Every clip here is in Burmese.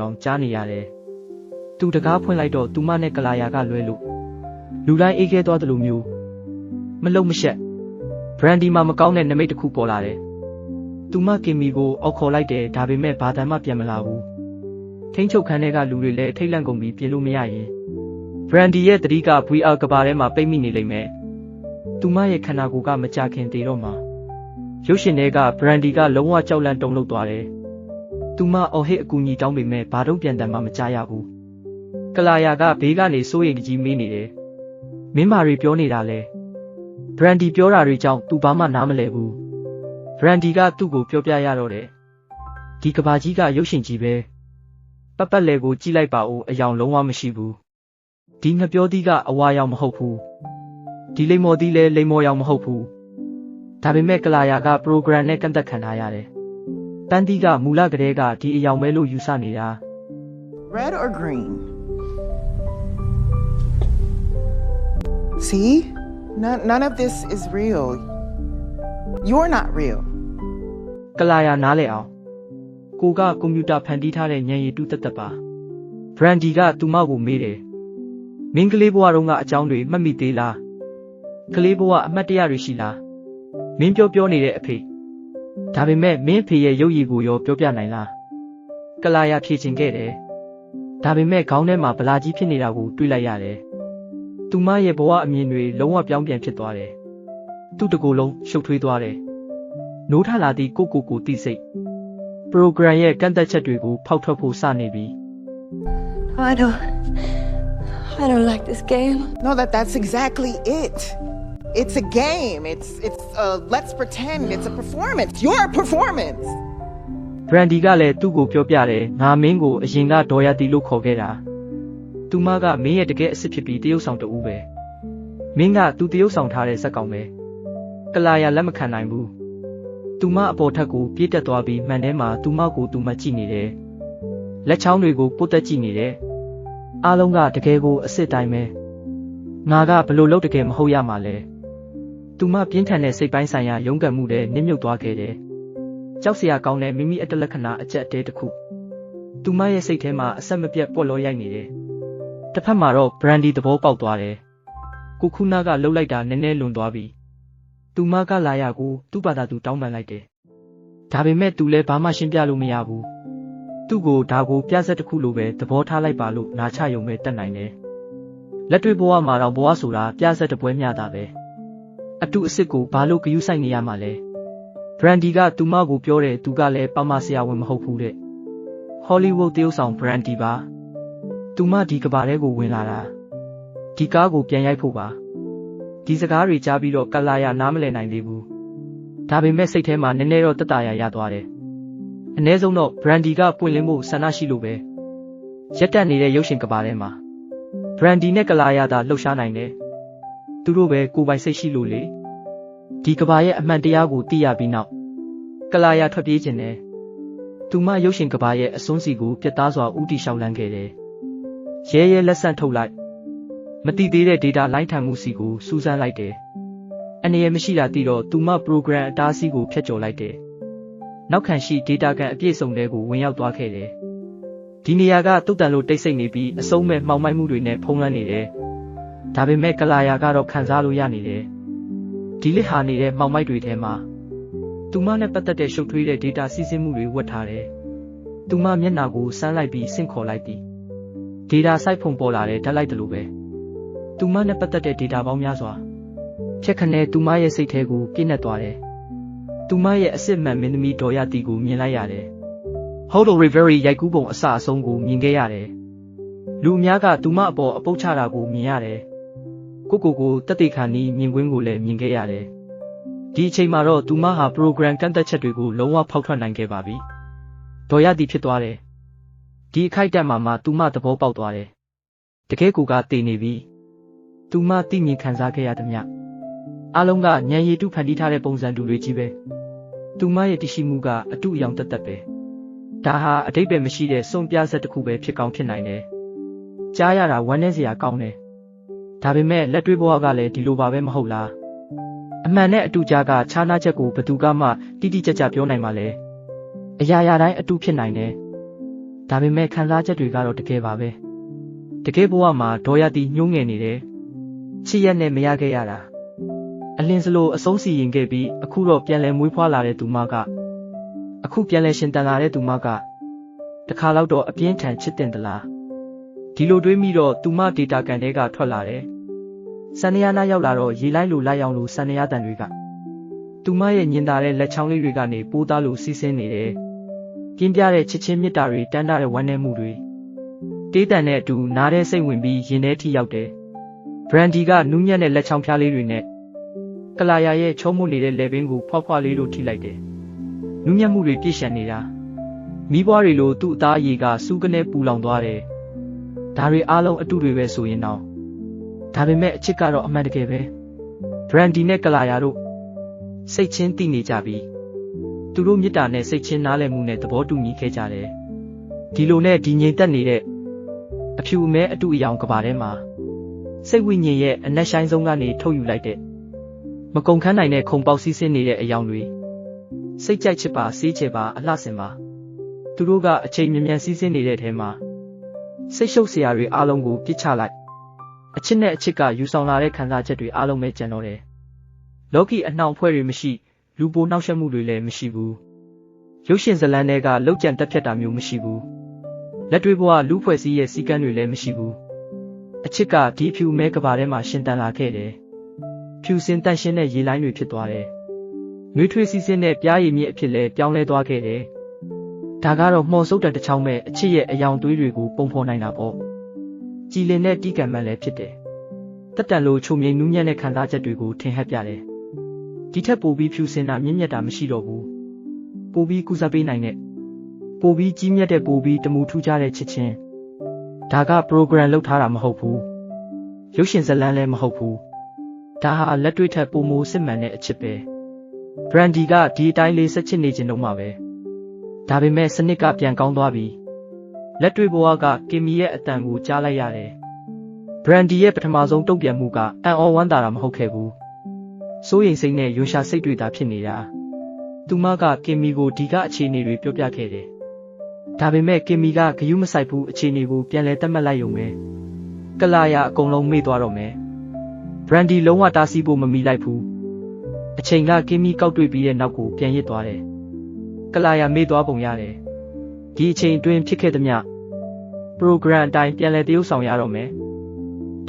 တော့ကြားနေရတယ်။သူတကားဖွင့်လိုက်တော့သူမနဲ့ကလာယာကလွဲလို့လူတိုင်းအေးခဲသွားတယ်လို့မျိုးမလုံမရှက်ဘရန်ဒီမှာမကောင်းတဲ့နမိတ်တစ်ခုပေါ်လာတယ်။သူမကင်မီကိုအောက်ခေါ်လိုက်တယ်ဒါပေမဲ့ဘာတမ်းမှပြန်မလာဘူး။ထိန်းချုပ်ခန်းထဲကလူတွေလည်းထိတ်လန့်ကုန်ပြီးပြင်လို့မရရင်ဘရန်ဒီရဲ့တတိက VR ကဘာထဲမှာပိတ်မိနေလိမ့်မယ်။သူမရဲ့ခန္ဓာကိုယ်ကမကြခင်တည်တော့မှာရုပ်ရှင်တွေကဘရန်ဒီကလုံးဝကြောက်လန့်တုန်လှုပ်သွားတယ်။ သူမအော်ဟစ်အကူကြီးတောင်းပေမဲ့ဘာတော့ပြန်တမ်းမှမကြားရဘူး။ကလာယာကဘေးကနေစိုးရိမ်ကြီးမေးနေတယ်။မင်းမာရီပြောနေတာလဲ။ဘရန်ဒီပြောတာတွေကြောင့်သူဘာမှနားမလည်ဘူး။ဘရန်ဒီကသူ့ကိုပြောပြရတော့တယ်။ဒီကဘာကြီးကရုပ်ရှင်ကြီးပဲ။ပတ်ပတ်လေကိုကြည့်လိုက်ပါဦးအယောင်လုံးဝမရှိဘူး။ဒီငပြောသီးကအဝါရောင်မဟုတ်ဘူး။ဒီလိမ္မော်သီးလည်းလိမ္မော်ရောင်မဟုတ်ဘူး။ဒါပေမဲ့ကလာယာက program နဲ့ကန့်သက်ခံထားရတယ်။ တန်းတီးကမူလကလေးကဒီအယောင်ပဲလို့ယူဆနေတာ Red or green? See? None, none of this is real. You're not real. ကလာယာနားလဲအောင်ကိုကကွန်ပျူတာဖန်တီးထားတဲ့ညံရည်တူးတက်တက်ပါဘရန်ဒီကသူမကိုမေးတယ်မင်းကလေးဘဝတုန်းကအကြောင်းတွေမှတ်မိသေးလားကလေးဘဝအမှတ်တရတွေရှိလားမင်းပြောပြောနေတဲ့အဖေ ဒါပေမဲ့မင်းအဖေရဲ့ရုပ်ရည်ကိုရောပြောပြနိုင်လားကလာယာဖြေချင်ခဲ့တယ်ဒါပေမဲ့ခေါင်းထဲမှာဗလာကြီးဖြစ်နေတာကိုတွေးလိုက်ရတယ်သူမရဲ့ဘဝအမြင်တွေလုံးဝပြောင်းပြန်ဖြစ်သွားတယ်သူ့တကူလုံးရှုပ်ထွေးသွားတယ်နိုးထလာသည့်ကိုကိုကိုတိစိတ် program ရဲ့ကန့်သက်ချက်တွေကိုဖောက်ထွက်ဖို့စနေပြီ I don't. I don't like this game. No, that that's exactly it. It's a game. It's it's uh let's pretend it's a performance. You're a performance. Brandy ကလည်းသူ့ကိုပြောပြတယ်ငါမင်းကိုအရင်ကဒေါ်ရတီလို့ခေါ်ခဲ့တာသူမကမင်းရဲ့တကယ်အစ်စ်ဖြစ်ပြီးတရုပ်ဆောင်တူပဲမင်းကသူတရုပ်ဆောင်ထားတဲ့ဇက်ကောင်ပဲကလာယာလက်မခံနိုင်ဘူးသူမအပေါ်ထက်ကိုပြေးတက်သွားပြီးမှန်ထဲမှာသူမကိုသူမကြည့်နေတယ်လက်ချောင်းတွေကိုပုတ်တက်ကြည့်နေတယ်အားလုံးကတကယ်ကိုအစ်စ်တိုင်းပဲငါကဘလို့လုပ်တကယ်မဟုတ်ရမှာလဲ သူမပြင်းထန်တဲ့စိတ်ပိုင်းဆိုင်ရာရုန်းကန်မှုတွေနစ်မြုပ်သွားခဲ့တယ်ကြောက်စရာကောင်းတဲ့မိမိအတ္တလက္ခဏာအကျက်အတဲတစ်ခုသူမရဲ့စိတ်ထဲမှာအဆက်မပြတ်ပွက်လောရိုက်နေတယ်တစ်ဖက်မှာတော့ brandy သဘောပေါက်သွားတယ်ကိုခုနာကလှုပ်လိုက်တာနည်းနည်းလွန်သွားပြီသူမကလာရကိုသူ့ဘာသာသူတောင်းပန်လိုက်တယ်ဒါပေမဲ့သူလည်းဘာမှရှင်းပြလို့မရဘူးသူ့ကိုဒါကိုပြဆက်တစ်ခုလိုပဲသဘောထားလိုက်ပါလို့နာချယုံပဲတတ်နိုင်တယ်လက်တွေ့ဘဝမှာတော့ဘဝဆိုတာပြဆက်တစ်ပွဲမျှတာပဲ အတုအစ်စ်ကိုဘာလို့ဂယုစိုက်နေရမှာလဲဘရန်ဒီကသူမကိုပြောတယ်သူကလည်းပါမဆရာဝန်မဟုတ်ဘူးတဲ့ဟောလိဝုဒ်တရုပ်ဆောင်ဘရန်ဒီပါသူမဒီကဘာထဲကိုဝင်လာတာဒီကားကိုပြန်ရိုက်ဖို့ပါဒီစကားတွေကြားပြီးတော့ကလာရနားမလည်နိုင်သေးဘူးဒါပေမဲ့စိတ်ထဲမှာနည်းနည်းတော့တက်တာရရသွားတယ်အ ਨੇ ဆုံးတော့ဘရန်ဒီကပွင့်လင်းဖို့ဆန္ဒရှိလို့ပဲရက်တက်နေတဲ့ရုပ်ရှင်ကဘာထဲမှာဘရန်ဒီနဲ့ကလာရသာလှုပ်ရှားနိုင်တယ် သူတို့ပဲကိုယ်ပိုင်စိတ်ရှိလို့လေဒီကဘာရဲ့အမှန်တရားကိုသိရပြီးနောက်ကလာယာထွက်ပြေးခြင်းနဲ့သူမရုပ်ရှင်ကဘာရဲ့အစွန်းစီကိုပြတ်သားစွာဥတီလျှောက်လန်းခဲ့တယ်။ရဲရဲလက်ဆန့်ထုတ်လိုက်မတိသေးတဲ့ data လိုင်းထန်မှုစီကိုစူးစမ်းလိုက်တယ်။အနေရမရှိတာသိတော့သူမ program အတားအဆီးကိုဖျက်ကျော်လိုက်တယ်။နောက်ခံရှိ data ကန်အပြည့်စုံတဲ့ကိုဝင်ရောက်သွားခဲ့တယ်။ဒီနေရာကတုတ်တန်လို့တိတ်ဆိတ်နေပြီးအစုံမဲ့မှောင်မိုက်မှုတွေနဲ့ဖုံးလွှမ်းနေတယ်။ ဒါပေမဲ့ကလာယာကတော့ခံစားလို့ရနေတယ်။ဒီလစ်ဟာနေတဲ့မှောင်မိုက်တွေထဲမှာသူမနဲ့ပတ်သက်တဲ့ရှုပ်ထွေးတဲ့ data စီးဆင်းမှုတွေဝတ်ထားတယ်။သူမမျက်နှာကိုစမ်းလိုက်ပြီးဆင့်ခေါ်လိုက်သည်။ data စိုက်ဖုံပေါ်လာတဲ့ဓာတ်လိုက်တယ်လို့ပဲ။သူမနဲ့ပတ်သက်တဲ့ data ပေါင်းများစွာဖြက်ခနဲသူမရဲ့စိတ်ထဲကိုပြည့်နှက်သွားတယ်။သူမရဲ့အစ်စ်မှန်မင်းသမီးဒေါ်ရတီကိုမြင်လိုက်ရတယ်။ Hotel Reverie ရိုက်ကူးပုံအစအဆုံးကိုမြင်ခဲ့ရတယ်။လူအများကသူမအပေါ်အပုတ်ချတာကိုမြင်ရတယ်။ ကိုကိုကိုတက်တေခါနီးမြင်ကွင်းကိုလည်းမြင်ခဲ့ရတယ်။ဒီအချိန်မှာတော့သူမဟာ program ကန့်သက်ချက်တွေကိုလုံးဝဖောက်ထွက်နိုင်ခဲ့ပါပြီ။ဒေါ်ရသည်ဖြစ်သွားတယ်။ဒီအခိုက်အတန့်မှာမှသူမသဘောပေါက်သွားတယ်။တကယ်ကိုကတည်နေပြီ။သူမသိမြင်ခံစားခဲ့ရသမျှအားလုံးကညံရည်တုဖန်တီးထားတဲ့ပုံစံတူတွေကြီးပဲ။သူမရဲ့တရှိမှုကအတုအယောင်တက်တက်ပဲ။ဒါဟာအတိတ်ပဲမရှိတဲ့စွန့်ပြဆက်တစ်ခုပဲဖြစ်ကောင်းဖြစ်နိုင်တယ်။ကြားရတာဝမ်းနည်းစရာကောင်းတယ်။ ဒါပေမဲ့လက်တွေ့ဘဝကလည်းဒီလိုပါပဲမဟုတ်လားအမှန်နဲ့အတူကြားကခြားနားချက်ကိုဘယ်သူကမှတိတိကျကျပြောနိုင်မှာလဲအရာရာတိုင်းအတူဖြစ်နိုင်တယ်ဒါပေမဲ့ခံစားချက်တွေကတော့တကယ်ပါပဲတကယ်ဘဝမှာဒေါ်ရတီညှိုးငယ်နေတယ်ချစ်ရက်နဲ့မရခဲ့ရတာအလင်းစလိုအဆုံးစီရင်ခဲ့ပြီးအခုတော့ပြန်လဲမွေးဖွားလာတဲ့သူမကအခုပြန်လဲရှင်တန်လာတဲ့သူမကတခါတော့တော့အပြင်းထန်ချစ်တင်သလား ဒီလိုတွေးမိတော့သူမဒေတာကန်တွေကထွက်လာတယ်စန္ဒယာနာရောက်လာတော့ရေလိုက်လိုလိုက်အောင်လို့စန္ဒယာတန်တွေကသူမရဲ့ညင်သာတဲ့လက်ချောင်းလေးတွေကနေပိုးသားလို့စီးဆင်းနေတယ်ပြင်းပြတဲ့ချစ်ချင်းမြတ်တာတွေတန်းတာတဲ့ဝမ်းနည်းမှုတွေတေးတန်နဲ့အတူနားတဲ့စိတ်ဝင်ပြီးရင်ထဲထိရောက်တယ်ဘရန်ဒီကနူးညံ့တဲ့လက်ချောင်းဖျားလေးတွေနဲ့ကလာယာရဲ့ချုံးမှုနေတဲ့လေပင်ကိုဖွားဖွားလေးလိုထိလိုက်တယ်နူးညံ့မှုတွေပြည့်ရှံနေတာမိဘွားတွေလိုသူ့အသားအရည်ကစူးကနေပူလောင်သွားတယ် ဒါတွေအားလုံးအတူတွေပဲဆိုရင်တော့ဒါပေမဲ့အချစ်ကတော့အမှန်တကယ်ပဲဒရန်ဒီနဲ့ကလာယာတို့စိတ်ချင်းတိနေကြပြီသူတို့မြစ်တာနဲ့စိတ်ချင်းနားလည်မှုနဲ့သဘောတူညီခဲ့ကြတယ်ဒီလိုနဲ့ဒီငြိမ်သက်နေတဲ့အဖြူမဲအတူအယောင်ကဘာထဲမှာစိတ်ဝိညာဉ်ရဲ့အနက်ဆိုင်ဆုံးကနေထုတ်ယူလိုက်တဲ့မကုံခန်းနိုင်တဲ့ခုံပေါက်စီးဆင်းနေတဲ့အယောင်တွေစိတ်ကြိုက်ချစ်ပါစေးချေပါအလှဆင်ပါသူတို့ကအချိန်မြန်မြန်စီးဆင်းနေတဲ့ထဲမှာ စိတ်ရှုပ်စရာတွေအားလုံးကိုပြစ်ချလိုက်အချစ်နဲ့အချစ်ကယူဆောင်လာတဲ့ခံစားချက်တွေအားလုံးပဲကျန်တော့တယ်လောကီအနှောင်ဖွဲ့တွေမရှိလူပိုနှောက်ယှက်မှုတွေလည်းမရှိဘူးရုပ်ရှင်ဇာတ်လမ်းတွေကလောက်ကျန်တက်ဖြတ်တာမျိုးမရှိဘူးလက်တွေဘဝလူဖွဲ့စည်းရဲ့စီကံတွေလည်းမရှိဘူးအချစ်ကဒီဖြူမဲကဘာထဲမှာရှင်တန်လာခဲ့တယ်ဖြူစင်တန့်ရှင်းတဲ့ရေလိုင်းတွေဖြစ်သွားတယ်နှွေးထွေးစီးစင်းတဲ့ပြားရည်မြစ်အဖြစ်လဲပြောင်းလဲသွားခဲ့တယ် ဒါကတော့မှော်စုပ်တဲ့တစ်ချောင်းမဲ့အချစ်ရဲ့အယောင်သွေးတွေကိုပုံဖော်နိုင်တာပေါ့ကြည်လင်တဲ့တီးကံမှန်လည်းဖြစ်တယ်တက်တန်လိုချုံမြိန်နူးညံ့တဲ့ခံစားချက်တွေကိုထင်ဟပ်ပြတယ်ဒီထက်ပိုပြီးဖြူစင်တာမြင့်မြတ်တာမရှိတော့ဘူးပိုပြီးကုစားပေးနိုင်တဲ့ပိုပြီးကြီးမြတ်တဲ့ပိုပြီးတမူထူးခြားတဲ့ချစ်ချင်းဒါက program လောက်ထားတာမဟုတ်ဘူးရုပ်ရှင်ဇာတ်လမ်းလည်းမဟုတ်ဘူးဒါဟာလက်တွေ့ထက်ပိုမိုစစ်မှန်တဲ့အချစ်ပဲ Brandy ကဒီအတိုင်းလေးဆက်ချစ်နေခြင်းတော့မှာပဲ ဒါပေမဲ့စနစ်ကပြန်ကောင်းသွားပြီလက်တွေ့ဘဝကကင်မီရဲ့အတန်ကိုကြားလိုက်ရတယ် Brandy ရဲ့ပထမဆုံးတုံ့ပြန်မှုကအန်အော်ဝမ်းသာတာမဟုတ်ခဲ့ဘူးစိုးရိမ်စိတ်နဲ့ရွှရှာစိတ်တွေသာဖြစ်နေတာသူမကကင်မီကိုဒီကအခြေအနေတွေပြောပြခဲ့တယ်ဒါပေမဲ့ကင်မီကဂယုမဆိုင်ဘူးအခြေအနေကိုပြန်လဲတတ်မှတ်လိုက်ရုံပဲကလာရအကုန်လုံးမေ့သွားတော့မယ်ဘရန်ဒီလုံးဝတားဆီးဖို့မမီလိုက်ဘူးအချိန်ကကင်မီကောက်တွေ့ပြီးတဲ့နောက်ကိုပြန်ရစ်သွားတယ် ကလာရမေ့သွားပုံရတယ်ဒီအချိန်အတွင်းဖြစ်ခဲ့သမျှ program အတိုင်းပြန်လဲတရုပ်ဆောင်ရတော့မယ်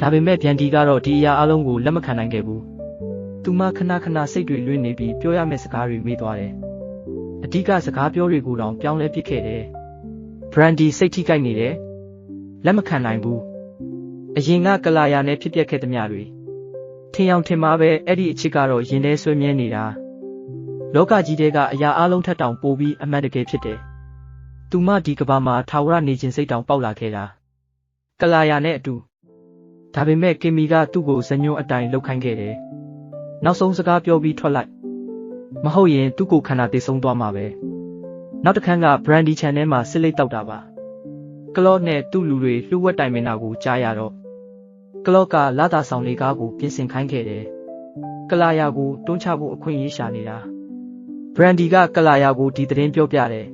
ဒါပေမဲ့ဗျန်ဒီကတော့ဒီအရာအလုံးကိုလက်မခံနိုင်ခဲ့ဘူးသူမခဏခဏစိတ်တွေလွင့်နေပြီးပြောရမယ့်စကားတွေမေ့သွားတယ်အဓိကစကားပြောတွေကိုတောင်ပြောင်းလဲပစ်ခဲ့တယ်ဘရန်ဒီစိတ်ထိကြိုက်နေတယ်လက်မခံနိုင်ဘူးအရင်ကကလာယာနဲ့ဖြစ်ပျက်ခဲ့သမျှတွေထင်အောင်ထင်မှာပဲအဲ့ဒီအချစ်ကတော့ရင်ထဲဆွေးမြဲနေတာ လောကကြီးတဲကအရာအလုံးထက်တောင်ပိုပြီးအမှန်တကယ်ဖြစ်တယ်သူမဒီကဘာမှာထာဝရနေခြင်းစိတ်တောင်ပေါက်လာခဲ့တာကလာယာနဲ့အတူဒါပေမဲ့ကင်မီကသူ့ကိုဇညွန်းအတိုင်းလှုပ်ခိုင်းခဲ့တယ်နောက်ဆုံးစကားပြောပြီးထွက်လိုက်မဟုတ်ရင်သူ့ကိုခန္ဓာတည်ဆုံးသွားမှာပဲနောက်တစ်ခန်းက Brandy Channel မှာစစ်လိတ်တောက်တာပါကလော့နဲ့သူ့လူတွေလှုပ်ဝက်တိုင်မင်တာကိုကြားရတော့ကလော့ကလာတာဆောင်လေးကားကိုပြင်ဆင်ခိုင်းခဲ့တယ်ကလာယာကိုတွန်းချဖို့အခွင့်အရေးရှာနေတာ Brandy ကကလာယာကိုဒီသတင်းပြောပြတယ်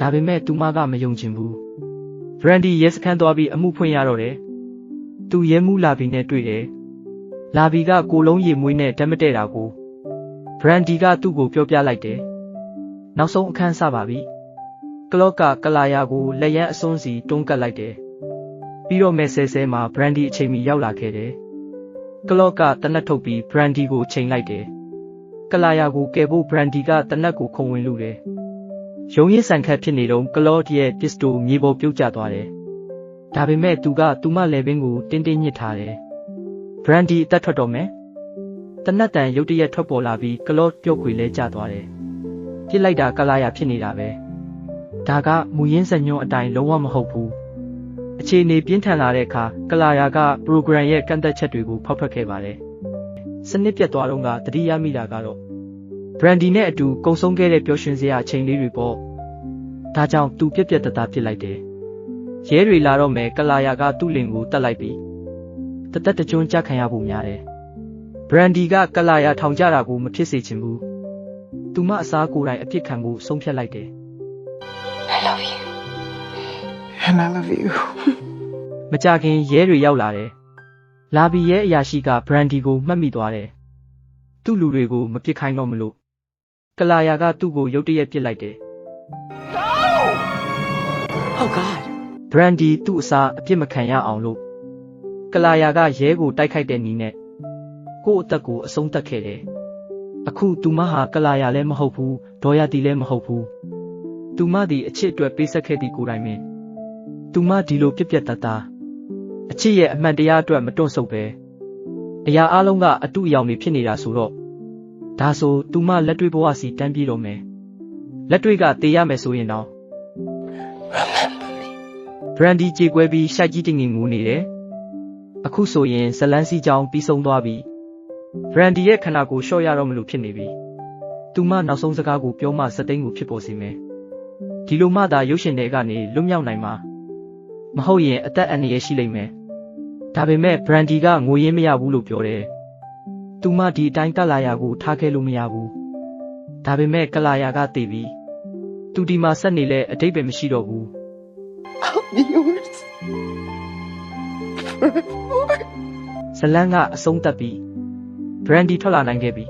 ဒါပေမဲ့သူမကမယုံချင်ဘူး Brandy ရဲစခန်းသွားပြီးအမှုဖွင့်ရတော့တယ်သူရဲမှုလာပြီးနဲ့တွေ့တယ်လာဘီကကိုလုံးရီမွေးနဲ့ဓာတ်မတဲ့တာကိုဘရန်ဒီကသူ့ကိုပြောပြလိုက်တယ်။နောက်ဆုံးအခန်းစပါပြီ။ကလော့ကကလာယာကိုလက်ရန်အစွန်းစီတွန်းကတ်လိုက်တယ်။ပြီးတော့မဲဆဲဆဲမှာဘရန်ဒီအချိန်မီရောက်လာခဲ့တယ်။ကလော့ကတနက်ထုတ်ပြီးဘရန်ဒီကိုချိန်လိုက်တယ်။ ကလာယာကိုကယ်ဖို့ဘရန်ဒီကတနက်ကိုခုံဝင်လူတယ်။ရုံရင်းဆန်ခတ်ဖြစ်နေတော့ကလော့ရဲ့ပစ္စတိုမြေပေါ်ပြုတ်ကျသွားတယ်။ဒါပေမဲ့သူကသူမလေပင်ကိုတင်းတင်းညစ်ထားတယ်။ Brandy အသက်ထွက်တော့မယ်။တနတ်တန်ရုတ်တရက်ထွက်ပေါ်လာပြီးကလော့ပြုတ်ခွေလဲကျသွားတယ်။ပြစ်လိုက်တာကလာရဖြစ်နေတာပဲ။ဒါကမူရင်းစညွန်အတိုင်းလုံးဝမဟုတ်ဘူး။အခြေအနေပြင်းထန်လာတဲ့အခါကလာယာက program ရဲ့ကန့်သက်ချက်တွေကိုဖောက်ထွက်ခဲ့ပါတယ်။ စနစ်ပြတ်သွားတော့ကတတိယမိတာကတော့ Brandy နဲ့အတူကုံဆုံးခဲ့တဲ့ပျော်ရွှင်စရာအချိန်လေးတွေပေါ့။ဒါကြောင့်သူပြက်ပြက်တသားပြစ်လိုက်တယ်။ရဲတွေလာတော့မယ်ကလာယာကသူ့လင်ကိုတတ်လိုက်ပြီးတသက်တကြွန်းကြခံရဖို့များတယ်။ Brandy ကကလာယာထောင်ကြတာကိုမဖြစ်စေချင်ဘူး။သူမအစားကိုယ်တိုင်အပြစ်ခံဖို့ဆုံးဖြတ်လိုက်တယ် I love you. And I love you. မကြခင်ရဲတွေရောက်လာတယ်။ လာဘီရဲ့အရာရှိကဘရန်ဒီကိုမှတ်မိသွားတယ်။သူ့လူတွေကိုမပစ်ခိုင်းတော့မလို့ကလာယာကသူ့ကိုရုတ်တရက်ပစ်လိုက်တယ် Oh God. ။ဘရန်ဒီသူ့အစားအပြစ်မခံရအောင်လို့ကလာယာကရဲကိုတိုက်ခိုက်တဲ့နီးနဲ့ကိုယ့်အသက်ကိုအဆုံးသတ်ခဲ့တယ်။အခုသူမဟာကလာယာလည်းမဟုတ်ဘူးဒေါ်ယာတီလည်းမဟုတ်ဘူး။သူမသည်အချစ်အတွက်ပေးဆက်ခဲ့သည့်ကိုယ်တိုင်ပင်သူမဒီလိုပြက်ပြက်တတ်တာ အချစ်ရဲ့အမှန်တရားအတွက်မတွန့်ဆုတ်ပဲအရာအလုံးကအတုအယောင်တွေဖြစ်နေတာဆိုတော့ဒါဆိုသူမလက်တွေ့ဘဝစီတန်းပြေးတော့မယ်လက်တွေ့ကတေးရမယ်ဆိုရင်တော့ဘရန်ဒီကြေကွဲပြီးရှိုက်ကြီးတင်ငင်ငူနေတယ်အခုဆိုရင်ဇလန်းစီကြောင်ပြီးဆုံးသွားပြီဘရန်ဒီရဲ့ခန္ဓာကိုယ်လျှော့ရတော့မလို့ဖြစ်နေပြီသူမနောက်ဆုံးစကားကိုပြောမှစသိန်းကိုဖြစ်ပေါ်စေမယ်ဒီလိုမှသာရုပ်ရှင်တွေကနေလွတ်မြောက်နိုင်မှာမဟုတ်ရင်အသက်အန္တရာယ်ရှိလိမ့်မယ် ဒါပေမဲ့ဘရန်ဒီကငိုရင်းမရဘူးလို့ပြောတယ်သူမဒီအတိုင်းကလာယာကိုထားခဲ့လို့မရဘူးဒါပေမဲ့ကလာယာကတည်ပြီသူဒီမှာဆက်နေလဲအတိတ်ပဲမရှိတော့ဘူး I'll be yours. ဇလန်းကအဆုံးသက်ပြီးဘရန်ဒီထွက်လာနိုင်ခဲ့ပြီ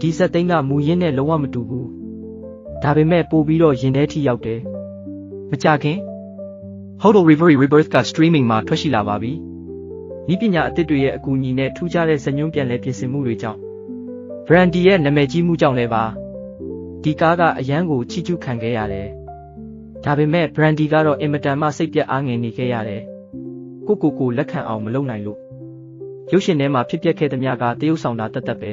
ဒီစက်သိန်းကမူရင်းနဲ့လုံးဝမတူဘူးဒါပေမဲ့ပို့ပြီးတော့ရင်ထဲထိရောက်တယ်မကြခင် Hodel Reverie Rebirth က streaming မှာထွက်ရှိလာပါပြီ ဤပညာအသစ်တွေရဲ့အကူအညီနဲ့ထူးခြားတဲ့ဇာညွှန်းပြန်လည်ပြင်ဆင်မှုတွေကြောင့်ဘရန်ဒီရဲ့နာမည်ကြီးမှုကြောင့်လည်းပါဒီကားကအရန်ကိုချီးကျူးခံခဲ့ရတယ်ဒါပေမဲ့ဘရန်ဒီကတော့အင်မတန်မှစိတ်ပြတ်အားငယ်နေခဲ့ရတယ်ကိုကိုကိုလက်ခံအောင်မလုပ်နိုင်လို့ရုပ်ရှင်ထဲမှာဖြစ်ပျက်ခဲ့သမျှကတရုပ်ဆောင်တာတတ်တတ်ပဲ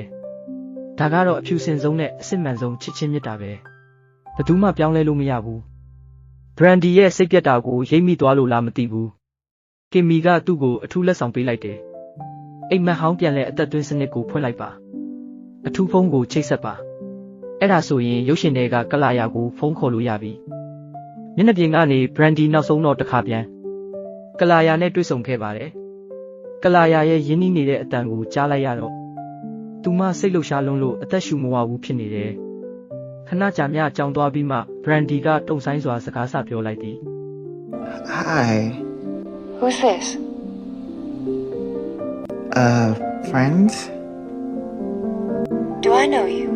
ဒါကတော့အဖြူစင်ဆုံးနဲ့အစစ်မှန်ဆုံးချစ်ချင်းမြတ်တာပဲဘယ်သူမှပြောင်းလဲလို့မရဘူးဘရန်ဒီရဲ့စိတ်ပြတ်တာကိုရိပ်မိသွားလို့လားမသိဘူး ကင်မီကသူ့ကိုအထူးလက်ဆောင်ပေးလိုက်တယ်အိမ်မက်ဟောင်းပြန်လဲအသက်သွင်းစနစ်ကိုဖွင့်လိုက်ပါအထူးဖုန်းကိုချိတ်ဆက်ပါအဲ့ဒါဆိုရင်ရုပ်ရှင်တွေကကလာယာကိုဖုန်းခေါ်လို့ရပြီမျက်နှာပြင်ကနေဘရန်ဒီနောက်ဆုံးတော့တစ်ခါပြန်ကလာယာနဲ့တွေ့ဆုံခဲ့ပါတယ်ကလာယာရဲ့ရင်းနှီးနေတဲ့အတန်ကိုကြားလိုက်ရတော့သူမစိတ်လှုပ်ရှားလွန်းလို့အသက်ရှူမဝဘူးဖြစ်နေတယ်ခဏကြာမြကြောင်သွားပြီးမှဘရန်ဒီကတုံဆိုင်စွာစကားဆပြောလိုက်သည် Hi. Who's this? Uh, friends? Do I know you?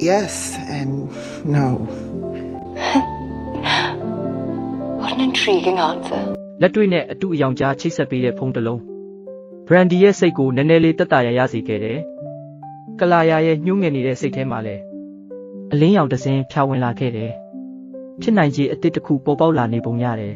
Yes and no. What an intriguing answer. လက်တွေ့နဲ့အတူအယောင်ကြားချိတ်ဆက်ပေးတဲ့ဖုန်းတစ်လုံးဘရန်ဒီရဲ့စိတ်ကိုနည်းနည်းလေးတက်တာရရစေခဲ့တယ်ကလာယာရဲ့ညှိုးငယ်နေတဲ့စိတ်ထဲမှာလည်းအလင်းရောင်တစ်စင်းဖြာဝင်လာခဲ့တယ် ဖြစ်နိုင်ခြေအစ်စ်တစ်ခုပေါ်ပေါက်လာနေပုံရတယ်